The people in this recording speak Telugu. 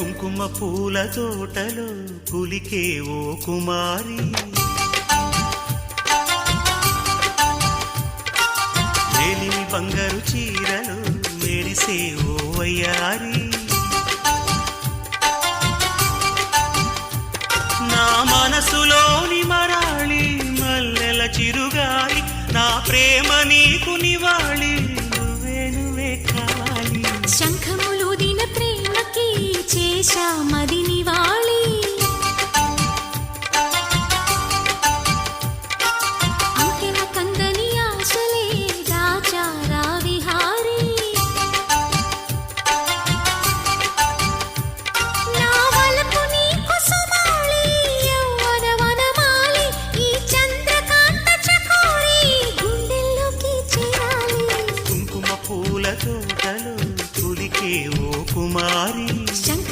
కుంకుమ పూల తోటలో కులికే ఓ కుమారి. మేలిమి బంగారు చీరలు మెరిసే ఓ వయ్యారి. నా మనసులోని మరాళి మల్లెల చిరుగాలి నా ప్రేమ నీకు దిశ మదినివాళి అంకెన కందని ఆశలే రాచారా విహారీ నా వలపు నీకు సుమాళి యవ్వన వనమాలి ఈ శంఖ